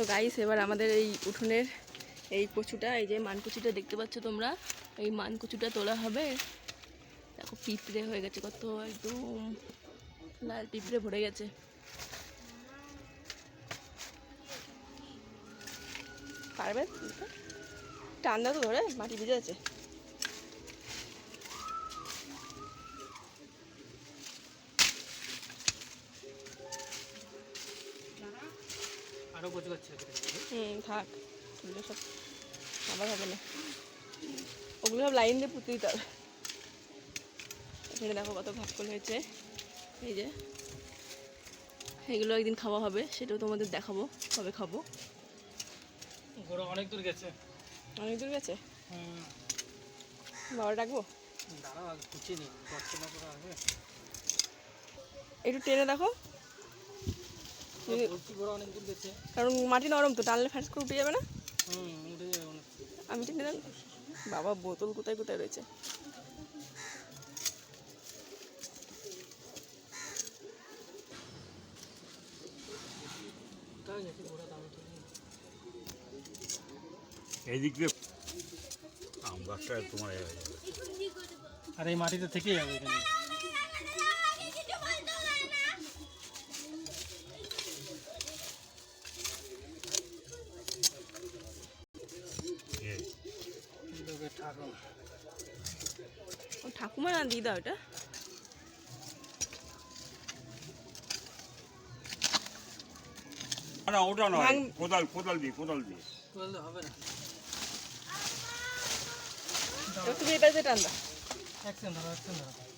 তো গাইস এবার আমাদের এই উঠোনের এই কচুটা, এই যে মানকুচুটা দেখতে পাচ্ছ তোমরা, এই মানকুচুটা তোলা হবে। দেখো, পিঁপড়ে হয়ে গেছে কত, একদম লাল পিঁপড়ে ভরে গেছে। পারবে? টান্দা তো ধরে, মাটি ভিজে আছে। হুম থাক। ওগুলো সব আবার হবে না। ওগুলো সব লাইন দিয়ে পুঁতে দিতে হবে এখানে দেখো কত ভাতকল হয়েছে। এই যে এগুলো একদিন খাওয়া হবে সেটাও তোমাদের দেখাবো কবে খাব। গোড়া অনেক দূর গেছে। অনেক দূর গেছে? হুম। বাবা ডাকবো? একটু টেনে দেখো বলছি গোড়া অনেক দূর গেছে কারণ মাটি নরম তো টানলে ফ্যাস করে উঠে যাবে না? হুম উঠে যাবে অনেক। আমি টেনে দেন বাবা বোতল কোথায় কোথায় রয়েছে। এদিক দিয়ে আম গাছটা তোমার হয়ে। আর এই মাটিতে থেকেই যাবে এখানে। ও ঠাকুমা না দিদা ওটা? না, ওটা নয়। কোদাল কোদাল দিয়ে কোদাল দিয়ে। হবে না। তুমি এই পাশে টান দা এক ধরো এক ধরো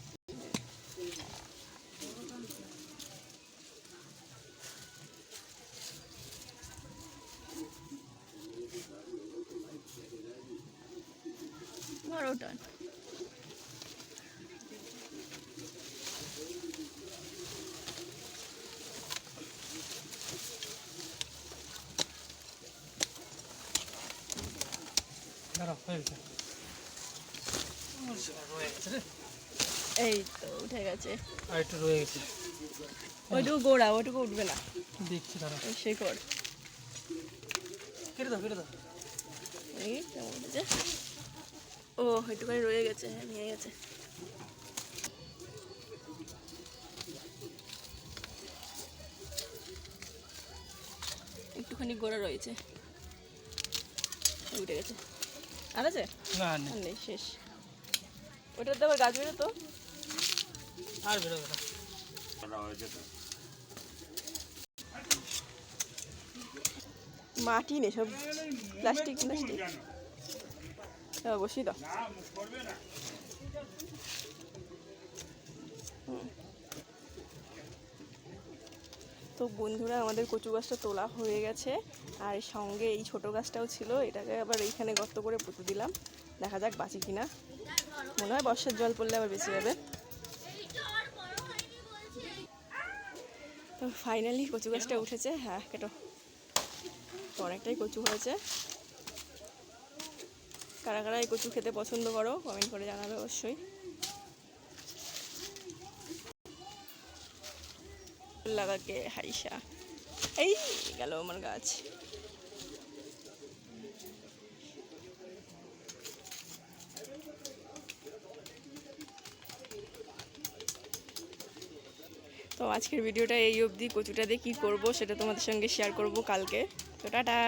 মারো টান দাঁড়াও হয়ে গেছে রয়ে গেছে রে এই তো উঠে গেছে। আর একটু রয়ে গেছে। ওইটুকু গোড়া ওইটুকু উঠবে না। দেখছি দাঁড়াও ওই শেকড় কেটে দাও কেটে দাও। এই কেমন ও একটুখানি রয়ে গেছে হ্যাঁ নিয়ে গেছে। একটুখানি গোড়া রয়েছে। উঠে গেছে। আর আছে? না নেই। শেষ। ওটাতে আবার গাছ বেরো তো। আর বেরোবে না। তো মাটি নেই সব প্লাস্টিক প্লাস্টিক। হুম। তো বন্ধুরা, আমাদের কচু গাছটা তোলা হয়ে গেছে, আর সঙ্গে এই ছোট গাছটাও ছিল, এটাকে আবার এইখানে গর্ত করে পুঁতে দিলাম। দেখা যাক বাঁচি কিনা। মনে হয় বর্ষার জল পড়লে আবার বেঁচে যাবে। তো ফাইনালি কচু গাছটা উঠেছে। হ্যাঁ কেটো। অনেকটাই কচু হয়েছে। কারা কারা এই কচু খেতে পছন্দ করো কমেন্ট করে জানাবে অবশ্যই। লাগাকে হাইসা। এই গেল আমার গাছ। তো আজকের ভিডিওটা এই অবধি। কচুটা দিয়ে কী করব সেটা তোমাদের সঙ্গে শেয়ার করব কালকে। তো টাটা।